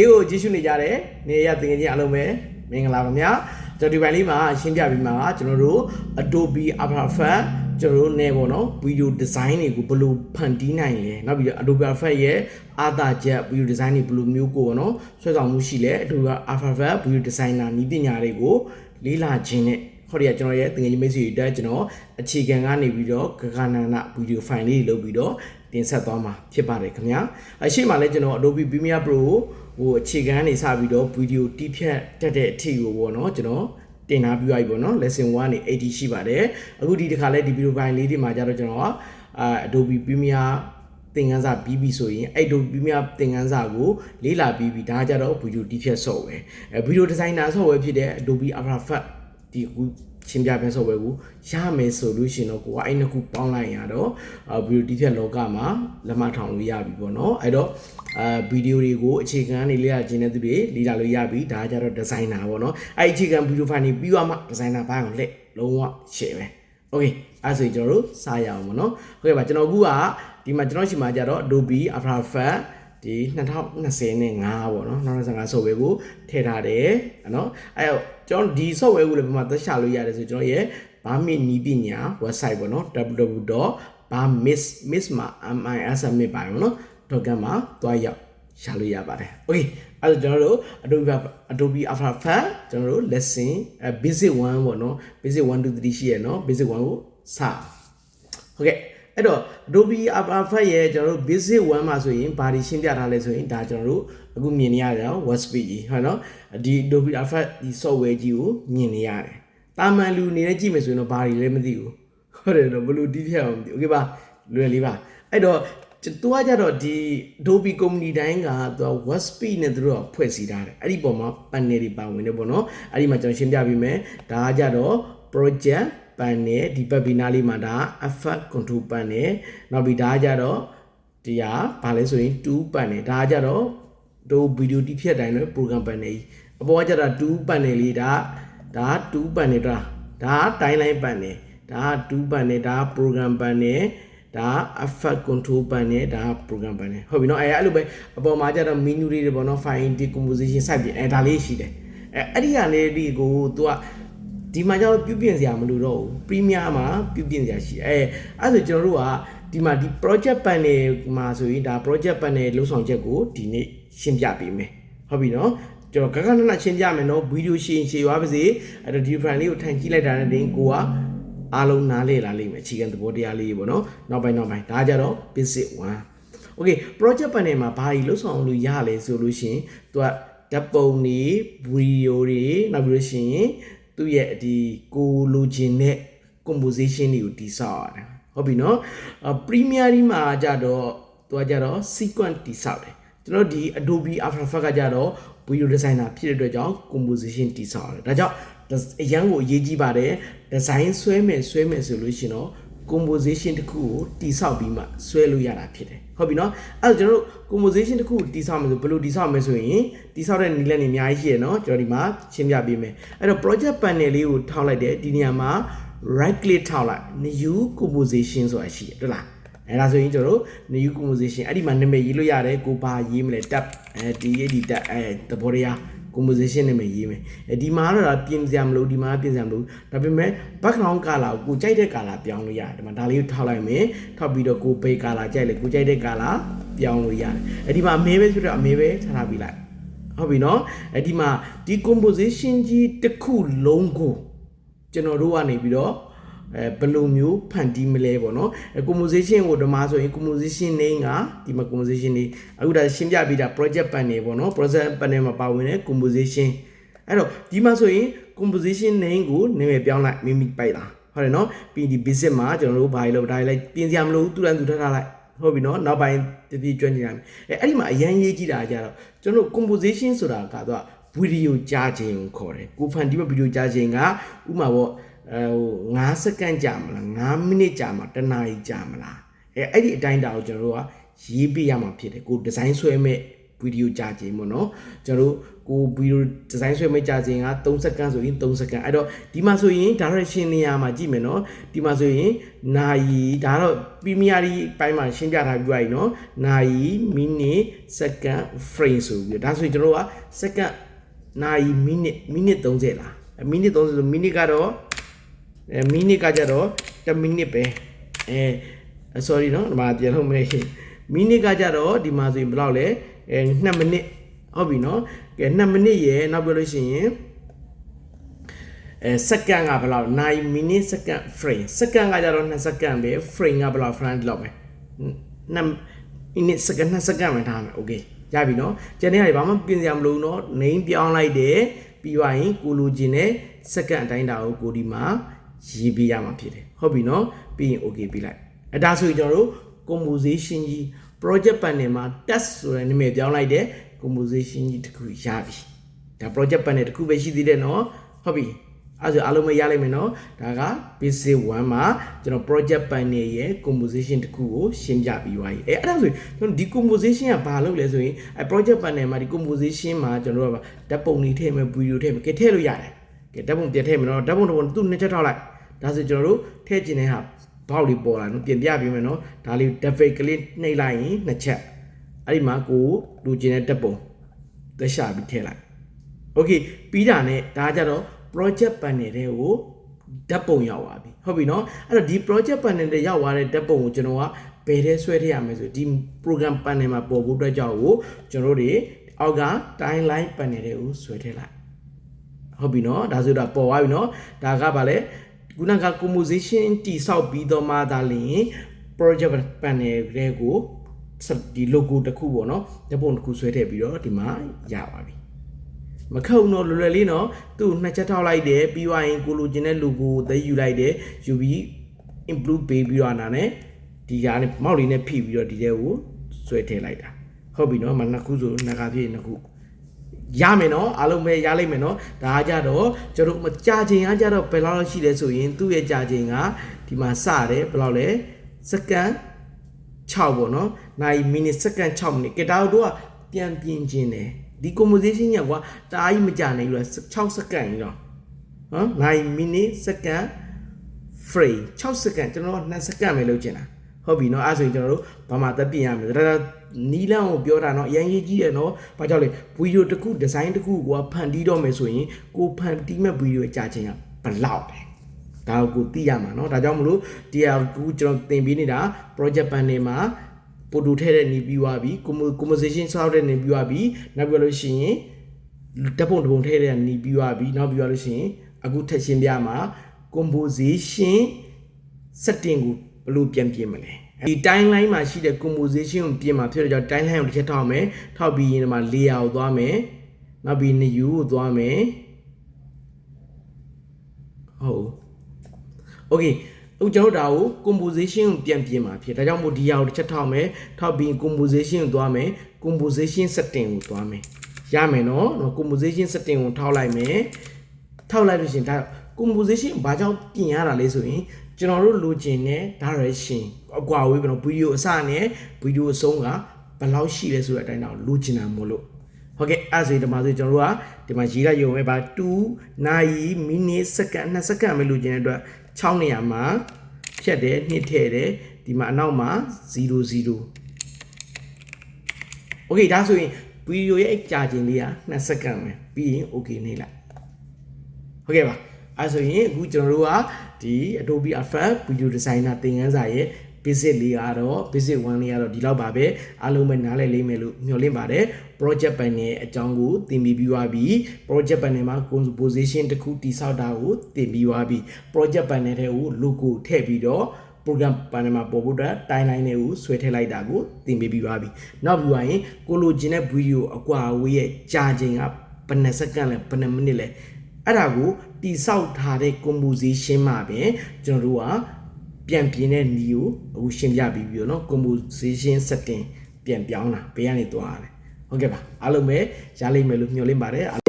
ဒီကိုကြည့်ရှုနေကြတဲ့နေရတင်ငယ်ချင်းအားလုံးပဲမင်္ဂလာပါခင်ဗျာကျွန်တော်ဒီပိုင်းလေးမှာရှင်းပြပြီးမှာကျွန်တော်တို့ Adobe After Effects ကျွန်တော်တို့နေပေါ့နော်ဗီဒီယိုဒီဇိုင်းတွေကိုဘယ်လိုဖန်တီးနိုင်လဲနောက်ပြီးတော့ Adobe After Effects ရဲ့အာသာချက်ဗီဒီယိုဒီဇိုင်းတွေဘယ်လိုမျိုးကိုပေါ့နော်ဆွဲဆောင်မှုရှိလဲ Adobe After Effects ဗီဒီယိုဒီဇိုင်နာနည်းပညာတွေကိုလေ့လာခြင်းနဲ့ဟောဒီကကျွန်တော်ရဲ့တင်ငယ်ချင်းမိတ်ဆွေတွေတက်ကျွန်တော်အခြေခံကနေပြီးတော့ဂဂနနဗီဒီယိုဖိုင်လေးတွေလုပ်ပြီးတော့ တင်ဆက်သွားမှာဖြစ်ပါတယ်ခင်ဗျာအရှိမှလည်းကျွန်တော် Adobe Premiere Pro ဟိုအခြေခံနေစပြီးတော့ဗီဒီယိုတိဖြတ်တက်တဲ့အထိကိုပေါ့နော်ကျွန်တော်တင်ထားပြီးသွားပြီပေါ့နော် lesson 1နေ80ရှိပါတယ်အခုဒီတစ်ခါလဲဒီဗီဒီယိုပိုင်းလေးတွေမှာကြတော့ကျွန်တော်အာ Adobe Premiere သင်ခန်းစာပြီးပြီဆိုရင်အဲ့ Adobe Premiere သင်ခန်းစာကိုလေ့လာပြီးပြီဒါကြတော့ဗီဒီယိုတိဖြတ် software အဲဗီဒီယိုဒီဇိုင်နာ software ဖြစ်တဲ့ Adobe After Effects ဒီအခုရှင်းပြပေး software ကိုရမယ်ဆိုလို့ရှိရင်တော့ကိုကအဲ့နှစ်ခုပေါင်းလိုက်ရတော့ဗီဒီယိုတိဖြတ်လောကမှာလက်မထောင်လို့ရပြီပေါ့နော်အဲ့တော့အာဗီဒီယိုတွေကိုအခြေခံနေလေ့လာခြင်းတဲ့သူတွေလေ့လာလို့ရပြီဒါကြတော့ဒီဇိုင်နာပေါ့နော်အဲ့အခြေခံဗီဒီယိုဖိုင်တွေပြီးသွားမှဒီဇိုင်နာဘိုင်းကိုလက်လုံးဝရှယ်ပဲโอเคအဲ့ဆိုရင်ကျွန်တော်တို့စရအောင်ပေါ့နော်ဟုတ်ကဲ့ပါကျွန်တော်အခုကဒီမှာကျွန်တော်ရှိမှာကြတော့ Adobe After Effects ဒီ2025ပေါ့နော်2025 software ကိုထည့်ထားတယ်နော်အဲ့တော့ကျွန်တော်ဒီ software ကိုလည်းပြန်မှသက်ရှာလို့ရတယ်ဆိုကျွန်တော်ရဲ့ Barmit နီးပညာ website ပေါ့နော် www.barmis miss မှာ mis မြစ်ပါပေါ့နော် .com မှာတွားရောက်ရှာလို့ရပါတယ် okay အဲ့တော့ကျွန်တော်တို့ Adobe Adobe After Effects ကျွန်တော်တို့ lesson basic 1ပေါ့နော် basic 1 2 3ရှိရနော် basic 1ကိုစဟုတ်ကဲ့ အဲ့တော့ Adobe After Effects ရဲ့ကျွန်တော်တို့ basic 1မှာဆိုရင်ဘာတွေရှင်းပြထားလဲဆိုရင်ဒါကျွန်တော်တို့အခုမြင်နေရတယ်နော် web speed ကြီးဟုတ်နော်ဒီ Adobe After Effects ဒီ software ကြီးကိုမြင်နေရတယ်တာမန်လူအနေနဲ့ကြည့်မယ်ဆိုရင်တော့ဘာတွေလဲမသိဘူးဟုတ်တယ်တော့ဘယ်လိုတီးဖြတ်အောင်မသိဘူး okay ပါလွယ်လေးပါအဲ့တော့သူကကြတော့ဒီ Adobe company တိုင်းကသူက web speed နဲ့သူတို့ကဖွဲ့စည်းထားတယ်အဲ့ဒီပုံမှာ panel တွေပါဝင်နေပေါ့နော်အဲ့ဒီမှာကျွန်တော်ရှင်းပြပေးမယ်ဒါကကြတော့ project ပန်နဲ့ဒီပတ်ပီနာလေးမှာဒါ effect control ပန်နဲ့နောက်ပြီးဒါကြတော့ဒီဟာဘာလဲဆိုရင်2ပန်နဲ့ဒါကြတော့တို့ဗီဒီယိုတိဖြတ်တိုင်းလည်း program ပန်နဲ့ကြီးအပေါ်ကကြတာ2ပန်နဲ့လေးဒါဒါ2ပန်နဲ့ဒါဒါတိုင်းလိုင်းပန်နဲ့ဒါ2ပန်နဲ့ဒါ program ပန်နဲ့ဒါ effect control ပန်နဲ့ဒါ program ပန်နဲ့ဟုတ်ပြီနော်အဲအဲ့လိုပဲအပေါ်မှာကြတော့ menu တွေပေါ့နော် file decomposition စသဖြင့်အဲဒါလေးရှိတယ်အဲအဲ့ဒီကနေဒီကို तू က ဒီမှာကျတော့ပြုပြင်စရာမလိုတော့ဘူး Premiere မှာပြုပြင်စရာရှိအဲအဲ့ဆိုကျွန်တော်တို့ကဒီမှာဒီ project panel မှာဆိုရင်ဒါ project panel လုံဆောင်ချက်ကိုဒီနေ့ရှင်းပြပေးမယ်ဟုတ်ပြီနော်ကျွန်တော်ခက်ခက်နက်နက်ရှင်းပြမယ်နော်ဗီဒီယိုရှင်းရှင်းသွားပါစေအဲ့တော့ဒီ file လေးကိုထိုင်ကြည့်လိုက်တာနဲ့တင်ကိုကအားလုံးနားလေလာလိမ့်မယ်အခြေခံသဘောတရားလေးပေါ့နော်နောက်ပိုင်းနောက်ပိုင်းဒါကြတော့ basic 1 Okay project panel မှာဘာကြီးလုံဆောင်လို့ရလဲဆိုလို့ရှိရင်သူကဓာတ်ပုံတွေဗီဒီယိုတွေနောက်ပြီးလို့ရှိရင် သူ့ရဲ့ဒီကိုလိုချင်တဲ့ composition တွေကိုတိဆောက်ရတယ်ဟုတ်ပြီနော်အ Premiere မှာကြတော့သူကကြတော့ sequence တိဆောက်တယ်ကျွန်တော်ဒီ Adobe After Effects ကကြတော့ video designer ဖြစ်တဲ့အတွက်ကြောင့် composition တိဆောက်ရတယ်ဒါကြောင့်အရန်ကိုအရေးကြီးပါတယ် design ဆွဲမယ်ဆွဲမယ်ဆိုလို့ရှိရင်တော့ composition တစ်ခုကိုတိဆောက်ပြီးမှဆွဲလို့ရတာဖြစ်တယ်ဟုတ်ပြီနော်အဲ့တော့ကျွန်တော်တို့ composition တစ်ခုတိဆောက်မယ်ဆိုဘယ်လိုတိဆောက်မယ်ဆိုရင်တိဆောက်တဲ့နည်းလမ်းတွေအများကြီးရှိရနော်ကျွန်တော်ဒီမှာရှင်းပြပေးမယ်အဲ့တော့ project panel လေးကိုထောက်လိုက်တယ်ဒီနေရာမှာ right click ထောက်လိုက် new composition ဆိုတာရှိတယ်ဟုတ်လားအဲ့ဒါဆိုရင်ကျွန်တော်တို့ new composition အဲ့ဒီမှာနာမည်ရေးလို့ရတယ်ကိုဘာရေးမလဲ tab အဲဒီဒီ tab အဲသဘောတရား composition နာမည်ရေးမယ်အဲဒီမှာတော့ဒါပြင်စရာမလိုဒီမှာပြင်စရာမလိုဒါပေမဲ့ background color ကိုကိုကြိုက်တဲ့ color ပြောင်းလို့ရတယ်ဒီမှာဒါလေးကိုထောက်လိုက်မယ်ထောက်ပြီးတော့ကို page color ကြိုက်လေကိုကြိုက်တဲ့ color ပြောင်းလို့ရတယ်အဲဒီမှာအမဲပဲဖြစ်တော့အမဲပဲထားထားပြီးလိုက်ဟုတ်ပြီနော်အဲဒီမှာဒီ composition ကြီးတစ်ခုလုံးကိုကျွန်တော်တို့ကနေပြီးတော့ အဲဘယ်လိုမျိုးဖန်တီးမလဲပေါ့နော်အဲ composition ကိုဓမ္မဆိုရင် composition name ကဒီမှာ composition နေအခုဒါရှင်းပြပြီးတာ project panel ပေါ့နော် project panel မှာပါဝင်တဲ့ composition အဲ့တော့ဒီမှာဆိုရင် composition name ကိုနာမည်ပြောင်းလိုက်မိမိပိုက်တာဟုတ်တယ်နော်ပြီးဒီ basic မှာကျွန်တော်တို့ဘာလို့ဒါလိုက်ပြင်စရာမလိုသူတန်းသူထထားလိုက်ဟုတ်ပြီနော်နောက်ပိုင်းတတိကျွမ်းကျင်ရမယ်အဲအဲ့ဒီမှာအရန်ရေးကြည့်တာကြတော့ကျွန်တော်တို့ composition ဆိုတာကတော့ဗီဒီယိုကြားခြင်းကိုခေါ်တယ်ကိုဖန်တီးမဲ့ဗီဒီယိုကြားခြင်းကဥမာပေါ့ အဲဟို9စက္ကန့်ကြာမလား9မိနစ်ကြာမလားတစ်နာရီကြာမလားအဲအဲ့ဒီအတိုင်းတာကိုကျွန်တော်တို့ကရေးပြရမှာဖြစ်တယ်ကိုဒီဇိုင်းဆွဲမဲ့ဗဗီဒီယိုကြာချိန်ပေါ့နော်ကျွန်တော်တို့ကိုဗီဒီယိုဒီဇိုင်းဆွဲမဲ့ကြာချိန်က3စက္ကန့်ဆိုရင်3စက္ကန့်အဲ့တော့ဒီမှာဆိုရင် direction နေရာမှာကြည့်မယ်နော်ဒီမှာဆိုရင်နာရီဒါတော့ premier ဒီပိုင်းမှာရှင်းပြထားပြီးပါပြီနော်နာရီမိနစ်စက္ကန့် frame ဆိုပြီးတော့ဒါဆိုရင်ကျွန်တော်တို့ကစက္ကန့်နာရီမိနစ်မိနစ်30လားမိနစ်30ဆိုမိနစ်ကတော့ အဲမိနစ်ကကြတော့1မိနစ်ပဲအဲ sorry เนาะဒီမှာပြန်လို့မေးမိနစ်ကကြတော့ဒီမှာဆိုရင်ဘယ်လောက်လဲအဲ2မိနစ်ဟုတ်ပြီเนาะကဲ2မိနစ်ရယ်နောက်ပြောလို့ရှိရင်အဲစက္ကန့်ကဘယ်လောက်9မိနစ်စက္ကန့် frame စက္ကန့်ကကြတော့2စက္ကန့်ပဲ frame ကဘယ်လောက် frame ဒီလောက်ပဲ2မိနစ်စက္ကန့်2စက္ကန့်ပဲထားမယ် okay ရပြီเนาะကျန်တဲ့ဟာတွေဘာမှပြင်စရာမလိုဘူးเนาะ name ပြောင်းလိုက်တယ်ပြီးသွားရင်ကိုလိုချင်တဲ့စက္ကန့်အတိုင်းတာကိုကိုဒီမှာ ရေးပေးရမှာဖြစ်တယ်ဟုတ်ပြီနော်ပြီးရင် okay ပေးလိုက်အဲဒါဆိုရင်ကျွန်တော်တို့ composition ကြီး project panel မှာ test ဆိုတဲ့နာမည်ပြောင်းလိုက်တဲ့ composition ကြီးတစ်ခုရပြီဒါ project panel တစ်ခုပဲရှိသေးတယ်နော်ဟုတ်ပြီအဲ့ဒါအားလုံးပဲရလိုက်မယ်နော်ဒါက basic 1မှာကျွန်တော် project panel ရဲ့ composition တစ်ခုကိုရှင်းပြပြီးသွားပြီအဲအဲ့ဒါဆိုရင်ကျွန်တော်ဒီ composition ကဘာလုပ်လဲဆိုရင်အဲ project panel မှာဒီ composition မှာကျွန်တော်ကဓာတ်ပုံတွေထည့်မယ် video ထည့်မယ်ကဲထည့်လို့ရတယ်ကဲဓာတ်ပုံပြထည့်မယ်နော်ဓာတ်ပုံတစ်ပုံသူ့နှစ်ချက်ထောက်လိုက် ဒါဆိုကျွန်တော်တို့ထည့်ကျင်တဲ့ဟာဘောက်လေးပေါ်လာနော်ပြင်ပြပေးမယ်နော်ဒါလေး default ကလေးနှိပ်လိုက်ရင်နှစ်ချက်အဲ့ဒီမှာကိုလူကျင်တဲ့တက်ပုံသက်ရှာပြီးထည့်လိုက် okay ပြီးတာနဲ့ဒါကြတော့ project panel တွေကိုဓာတ်ပုံရောက်သွားပြီဟုတ်ပြီနော်အဲ့တော့ဒီ project panel တွေရောက်သွားတဲ့ဓာတ်ပုံကိုကျွန်တော်ကဘယ်ထဲဆွဲထည့်ရမလဲဆိုဒီ program panel မှာပေါ်ဖို့အတွက်ကြောင့်ကိုကျွန်တော်တို့တွေအောက်က timeline panel တွေကိုဆွဲထည့်လိုက်ဟုတ်ပြီနော်ဒါဆိုတော့ပေါ်သွားပြီနော်ဒါကဗာလဲ ခုနက composition တိဆောက်ပြီးတော့မှသာလျှင် project panel တွေကိုဒီ logo တစ်ခုပေါ့နော်ဓာတ်ပုံတစ်ခုဆွဲထည့်ပြီးတော့ဒီမှာရပါပြီမခုံတော့လွယ်လွယ်လေးနော်သူ့နှစ်ချက်ထောက်လိုက်တယ်ပြီးသွားရင်ကိုလိုချင်တဲ့ logo ကိုသက်ယူလိုက်တယ်ယူပြီး improve ပေးပြီးတော့အနာနဲ့ဒီဟာနဲ့မောက်လေးနဲ့ဖိပြီးတော့ဒီထဲကိုဆွဲထည့်လိုက်တာဟုတ်ပြီနော်မနှစ်ခုဆိုနှစ်ခါပြည့်နှစ်ခု ရမယ်နော်အားလုံးပဲရလိမ့်မယ်နော်ဒါကကြတော့ကျွန်တော်မကြာချိန်ကကြတော့ဘယ်လောက်လောက်ရှိလဲဆိုရင်သူ့ရဲ့ကြာချိန်ကဒီမှာစတယ်ဘယ်လောက်လဲစက္ကန့်6ပေါ့နော်နိုင်မိနစ်စက္ကန့်6မိနစ်ကဲဒါတို့ကပြန်ပြင်းခြင်းတယ်ဒီ composition ညကွာတအားကြီးမကြာနိုင်ဘူးလား6စက္ကန့်ကြီးတော့နော်နိုင်မိနစ်စက္ကန့် frame 6စက္ကန့်ကျွန်တော်က2စက္ကန့်ပဲလုပ်ချင်တာ ဟုတ်ပြီเนาะအဲ့ဆိုရင်ကျွန်တော်တို့ဘာမှသက်ပြင်ရမယ်ဒါဒါနီလန်းကိုပြောတာเนาะအရင်ကြီးကြီးတယ်เนาะဘာကြောင့်လဲဗီဒီယိုတစ်ခုဒီဇိုင်းတစ်ခုကိုဖန်တီးတော့မယ်ဆိုရင်ကိုဖန်တီးမဲ့ဗီဒီယိုကြာချိန်ကဘယ်လောက်လဲဒါကိုသိရမှာเนาะဒါကြောင့်မလို့ဒီဟာကူကျွန်တော်သင်ပေးနေတာ project panel မှာပို့တူထဲတဲ့နေပြီးသွားပြီ composition ဆောက်တဲ့နေပြီးသွားပြီနောက်ပြောလို့ရှိရင်တပုံတပုံထဲတဲ့နေပြီးသွားပြီနောက်ပြီးသွားလို့ရှိရင်အခုထက်ရှင်းပြမှာ composition setting ကို ဘယ်လိုပြန်ပြင်မလဲဒီ timeline မှာရှိတဲ့ composition ကိုပြင်မှာဖြစ်တော့ကြောင့် timeline ကိုတစ်ချက်ထောက်မယ်ထောက်ပြီးရင်ဒီမှာ layer ကိုသွားမယ်နောက်ပြီး new ကိုသွားမယ်ဟုတ် okay အခုကျွန်တော်ဒါကို composition ကိုပြန်ပြင်မှာဖြစ်ဒါကြောင့်မို့ဒီဟာကိုတစ်ချက်ထောက်မယ်ထောက်ပြီး composition ကိုသွားမယ် composition setting ကိုသွားမယ်ရမယ်နော် composition setting ကိုထောက်လိုက်မယ်ထောက်လိုက်လို့ရှရင်ဒါ composition ဘာကြောင့်ပြင်ရတာလဲဆိုရင် ကျွန်တော်တို့လိုချင်တဲ့ direction အကွာဝေးပဲနော်ဗီဒီယိုအစနဲ့ဗီဒီယိုအဆုံးကဘယ်လောက်ရှိလဲဆိုတဲ့အတိုင်းတော့လိုချင်တာမို့လို့ဟုတ်ကဲ့အဲ့ဒါဆိုဒီမှာဆိုကျွန်တော်တို့ကဒီမှာရေးလိုက်ရုံပဲပါ2နာရီမိနစ်စက္ကန့်2စက္ကန့်ပဲလိုချင်တဲ့အတွက်6နေရာမှာဖြတ်တယ်နှစ်ထည့်တယ်ဒီမှာအနောက်မှာ00 Okay ဒါဆိုရင်ဗီဒီယိုရဲ့ကြာချိန်လေးက2စက္ကန့်ပဲပြီးရင် okay နေလိုက်ဟုတ်ကဲ့ပါ အဲဆိုရင်အခုကျွန်တော်တို့ကဒီ Adobe After Video Designer သင်ခန်းစာရဲ့ basic လေးကတော့ basic 1လေးကတော့ဒီလောက်ပါပဲအားလုံးပဲနားလည်လိမ့်မယ်လို့မျှော်လင့်ပါတယ် project panel ရဲ့အကြောင်းကိုသင်ပြီးပြီးသွားပြီ project panel မှာ composition တစ်ခုတိဆောက်တာကိုသင်ပြီးသွားပြီ project panel ထဲကို logo ထည့်ပြီးတော့ program panel မှာပေါ်ဖို့အတွက် timeline တွေကိုဆွဲထည့်လိုက်တာကိုသင်ပေးပြီးသွားပြီ။နောက်ပြီးသွားရင်ကိုလိုချင်တဲ့ video အကွာအဝေးရဲ့ကြာချိန်ကဘယ်နှစ်စက္ကန့်လဲဘယ်နှစ်မိနစ်လဲ အဲ့ဒါကိုတိဆောက်ထားတဲ့ composition မှာပဲကျွန်တော်တို့ကပြန်ပြင်းတဲ့ knee ကိုအခုရှင်းပြပြီးပြီနော် composition setting ပြန်ပြောင်းတာဘေးကနေသွားရတယ်ဟုတ်ကဲ့ပါအားလုံးပဲရလိမ့်မယ်လို့မျှော်လင့်ပါတယ်